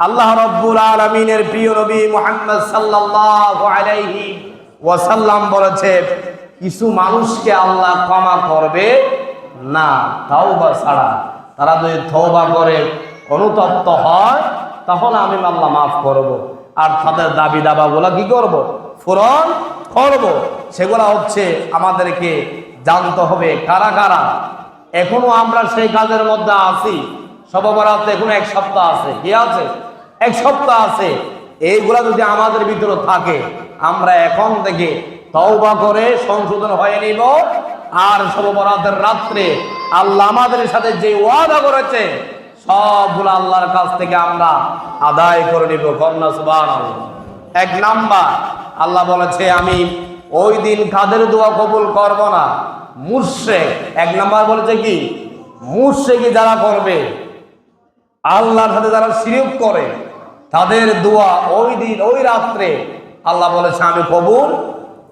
আল্লাহ রব্বুল আলমিনের প্রিয় নবী মোহাম্মদ আলাইহি ওয়াসাল্লাম বলেছে, কিছু মানুষকে আল্লাহ ক্ষমা করবে না, তাওবা ছাড়া। তারা যদি তওবা করে, অনুতপ্ত হয়, তাহলে আমি আল্লাহ মাফ করব। আর তাদের দাবি দাবাগুলো কি করব? পূরণ করব। সেগুলা হচ্ছে আমাদেরকে জানতে হবে কারা কারা। এখনও আমরা সেই কাজের মধ্যে আছি। সববরাতে এখনও এক সপ্তাহ আছে। কি আছে? এক সপ্তাহ আছে। এইগুলা যদি আমাদের ভিতরে থাকে, আমরা এখন থেকে তওবা করে সংশোধন হয়ে নিব। আর সববরাতের রাত্রে আল্লাহ আমাদের সাথে যে ওয়াদা করেছে, সবগুলো আল্লাহর কাছ থেকে আমরা আদায় করে নিব। কন্যা সুবান এক নাম্বার, আল্লাহ বলেছে, আমি ওই দিন কাদের দোয়া কবুল করব না? মুর্শেক এক নাম্বার বলেছে কি? মুর্শেকি যারা করবে আল্লাহর সাথে যারা শিরিক করে, তাদের দোয়া ওই দিন, ওই রাত্রে আল্লাহ বলেছে আমি কবুল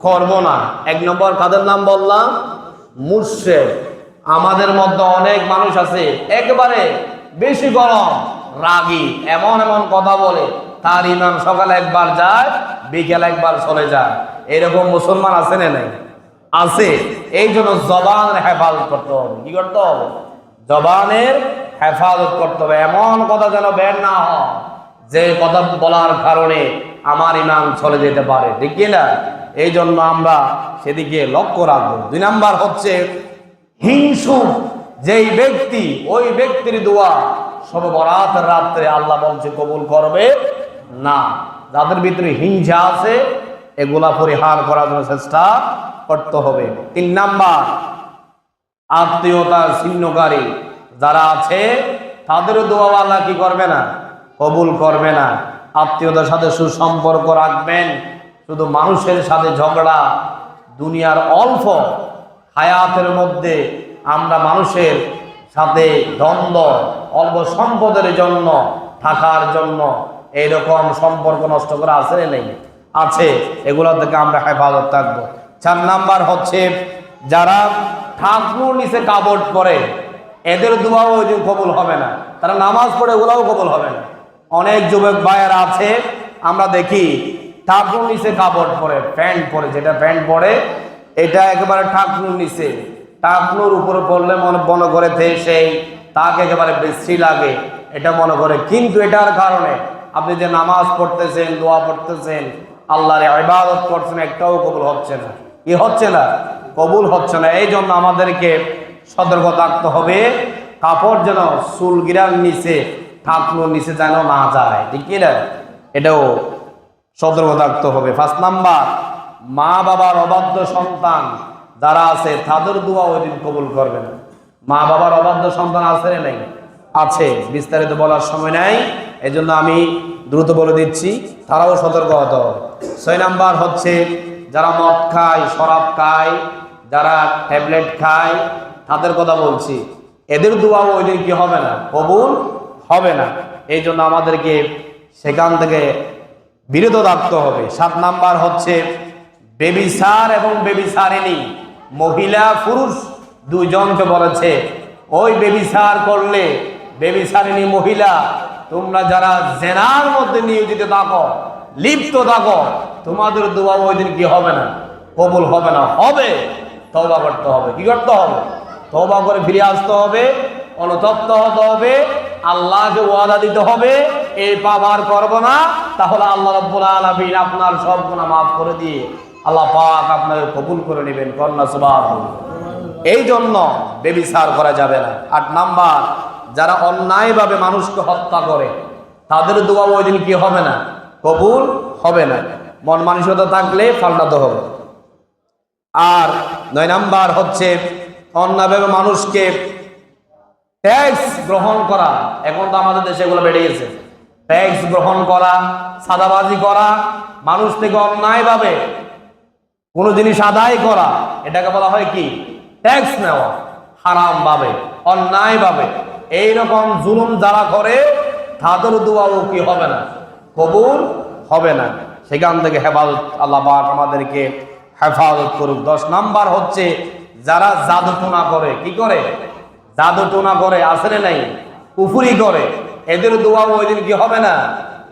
করব না। এক নম্বর কাদের নাম বললাম? মুর্শেক আমাদের মধ্যে অনেক মানুষ আছে, একবারে বেশি গরম, রাগী, এমন এমন কথা বলে, তার ইমাম সকালে একবার যায়, বিকেল একবার চলে যায়। এরকম মুসলমান আছে না নাই? আছে। এই জন্য জবান হেফাজত করতে হবে। কি করতে হবে? জবানের হেফাজত করতে হবে। এমন কথা যেন বের না হয়, যে কথা বলার কারণে আমার ইমাম চলে যেতে পারে। ঠিক না? এই জন্য আমরা সেদিকে লক্ষ্য রাখব। দুই নাম্বার হচ্ছে, হিংসু, যেই ব্যক্তি, ওই ব্যক্তির দোয়া সব বরাত রাত্রে আল্লাহ বলছে কবুল করবে না। যাদের ভিতরে হিংসা আছে, এগুলা পরিহার করার জন্য চেষ্টা করতে হবে। তিন নাম্বার আত্মীয়তার ছিন্নকারী যারা আছে, তাদের দোয়া আল্লাহ কি করবে না? কবুল করবে না। আত্মীয়তার সাথে সুসম্পর্ক রাখবেন। শুধু মানুষের সাথে ঝগড়া, দুনিয়ার অল্প হায়াতের মধ্যে আমরা মানুষের সাথে দ্বন্দ্ব, অল্প সম্পদের জন্য, থাকার জন্য এইরকম সম্পর্ক নষ্ট করা আছে নেই? আছে। এগুলো থেকে আমরা হেফাজত থাকব। চার নাম্বার হচ্ছে, যারা ঠাকুর নিচে কাপড় পরে এদের দোয়াও ওই কবুল হবে না। তারা নামাজ পড়ে ওগুলাও কবুল হবে না। অনেক যুবক ভাইয়েরা আছে, আমরা দেখি ঠাকুর নিচে কাপড় পরে, প্যান্ট পরে, যেটা প্যান্ট পরে, এটা একেবারে ঠাকুর নিচে। টাকনুর উপরে পড়লে মনে মনে করে সেই তাকে একেবারে বেশি লাগে, এটা মনে করে। কিন্তু এটার কারণে আপনি যে নামাজ পড়তেছেন, দোয়া পড়তেছেন, আল্লাহর ইবাদত করছেন, একটাও কবুল হচ্ছে না। কি হচ্ছে না। কবুল হচ্ছে না। এই জন্য আমাদেরকে সতর্ক থাকতে হবে। কাপড় যেন চুল গিরার নিচে ঠাকুর নিচে যেন না যায়। ঠিক না এটাও সতর্ক থাকতে হবে। ফার্স্ট নাম্বার মা বাবার অবাধ্য সন্তান যারা আছে, তাদের দোয়া ওই দিন কবুল করবে না মা বাবার অবাধ্য সন্তান আছে নাই? আছে। বিস্তারিত বলার সময় নাই। এজন্য আমি দ্রুত বলে দিচ্ছি, তারাও সতর্ক হতে হবে। ছয় নাম্বার হচ্ছে যারা মদ খায়, শরাব খায়, যারা ট্যাবলেট খায়, তাদের কথা বলছি। এদের দোয়াও ওই কি হবে না? কবুল হবে না। এই জন্য আমাদেরকে সেখান থেকে বিরত রাখতে হবে। সাত নাম্বার হচ্ছে বেবিসার এবং বেবিসারিনী মহিলা, পুরুষ দুজনকে বলেছে, ওই বেবিসার করলে বেবিসারিনী মহিলা, তোমরা যারা জেনার মধ্যে নিয়োজিত থাকো লিপ্ত থাকো। তোমাদের দোয়া ওই দিন কি হবে না? কবুল হবে না। হবে। তবা করতে হবে। কি করতে হবে? তবা করে ফিরে আসতে হবে, অনুতপ্ত হতে হবে, আল্লাহকে ওয়াদা দিতে হবে, এই পাপ আর করব না। তাহলে আল্লাহ রব্বুল আলামিন আপনার সব গুণা মাফ করে দিয়ে আল্লাহ পাক আপনাকে কবুল করে নেবেন। কন্যা সুবাহ এই জন্য বেবিচার করা যাবে না। আট নাম্বার, যারা অন্যায়ভাবে মানুষকে হত্যা করে, তাদের দোয়া ওই দিন কি হবে না? কবুল হবে না। মন মানসিকতা থাকলে পাল্টাতে হবে। আর নয় নাম্বার হচ্ছে অন্যভাবে মানুষকে ট্যাক্স গ্রহণ করা। এখন তো আমাদের দেশে এগুলো বেড়ে গেছে। ট্যাক্স গ্রহণ করা, সাদাবাজি করা, মানুষ থেকে অন্যায়ভাবে কোনো জিনিস আদায় করা, এটাকে বলা হয় কি? ট্যাক্স নেওয়া, হারাম ভাবে, অন্যায় ভাবে। এইরকম জুলুম যারা করে, তাদের দোয়াও কি হবে না? কবুল হবে না। সেখান থেকে হেফাজত আল্লাহ আমাদেরকে হেফাজত করুক। দশ নাম্বার হচ্ছে, যারা জাদু টোনা করে, কি করে? জাদু টোনা করে আসলে নাই পুফুরি করে। এদের দোয়া ওই দিন কি হবে না?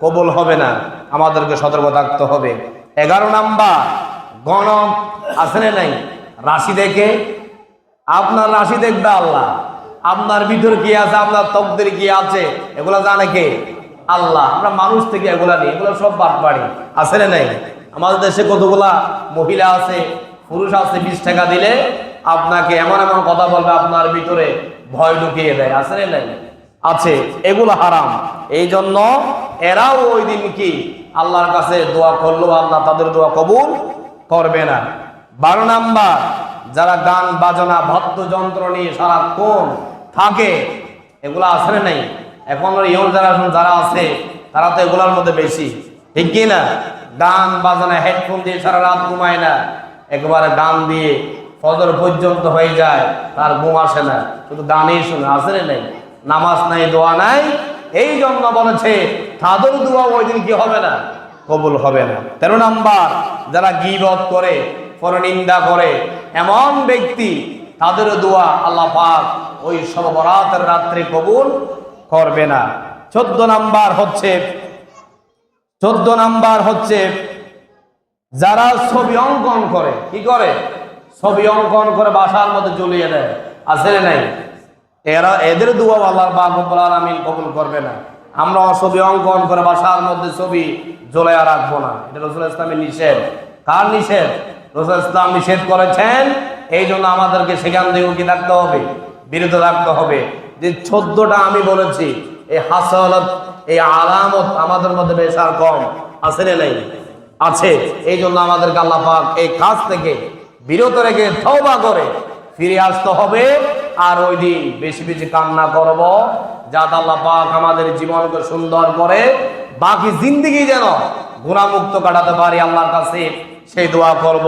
কবুল হবে না। আমাদেরকে সতর্ক থাকতে হবে। এগারো নাম্বার গণক না নাই, রাশি দেখে। আপনার রাশি দেখবে আল্লাহ। আপনার ভিতর কি আছে? আপনার তকদের কি আছে? এগুলা জানে কে? আল্লাহ, আমরা মানুষ থেকে এগুলা নেই, এগুলো সব পারি আছে না নাই? আমাদের দেশে কতগুলা মহিলা আছে, পুরুষ আছে, বিশ টাকা দিলে আপনাকে এমন এমন কথা বলবে, আপনার ভিতরে ভয় ঢুকিয়ে দেয়। আছে না নাই? আছে, এগুলো হারাম। এই জন্য এরাও ওই দিন কি আল্লাহর কাছে দোয়া করল, আল্লাহ তাদের দোয়া কবুল করবে না। বারো নাম্বার, যারা গান বাজনা বাদ্যযন্ত্র নিয়ে সারাক্ষণ থাকে, এগুলো আছে নাই? এখন ইয়ং জেনারেশন যারা আছে, তারা তো এগুলোর মধ্যে বেশি। ঠিক কি না? গান বাজনা হেডফোন দিয়ে সারা রাত ঘুমায় না। একবারে গান দিয়ে ফজর পর্যন্ত হয়ে যায়, তার ঘুম আসে না। শুধু গানই শুনে আসে নাই? নামাজ নাই, দোয়া নাই। এই জন্য বলেছে তাদের দোয়া ওই দিন কি হবে না? কবুল হবে না। তেরো নাম্বার, যারা গিবত করে পরনিন্দা করে, এমন ব্যক্তি, তাদের দোয়া আল্লাহ পাক ওই সর্বরাতের রাত্রে কবুল করবে না। চোদ্দ নাম্বার হচ্ছে, চোদ্দ নাম্বার হচ্ছে, যারা ছবি অঙ্কন করে, কি করে? ছবি অঙ্কন করে বাসার মধ্যে জ্বলিয়ে দেয়। আছে নাই? এরা এদের দোয়া আল্লাহর বাক রব্বুল আলামিন কবুল করবে না। আমরা ছবি অঙ্কন করে বাসার মধ্যে ছবি জ্বলাইয়া রাখব না। এটা রসুল ইসলামের নিষেধ। কার নিষেধ? রসুল ইসলাম নিষেধ করেছেন এই জন্য আমাদেরকে সেখান থেকেও কি থাকতে হবে? বিরত থাকতে হবে। যে চোদ্দটা আমি বলেছি, এই হাসলত, এই আলামত আমাদের মধ্যে বেশ আর কম। আছে না নাই? আছে। এই জন্য আমাদেরকে আল্লাহ পাক এই কাজ থেকে বিরত রেখে তওবা করে ফিরে আসতে হবে। আর ওই দিন বেশি বেশি কান্না করব, যাতে আল্লাহ আমাদের জীবনকে সুন্দর করে বাকি জিন্দিগি যেন গুণামুক্ত কাটাতে পারি। আল্লাহর কাছে সেই দোয়া করব।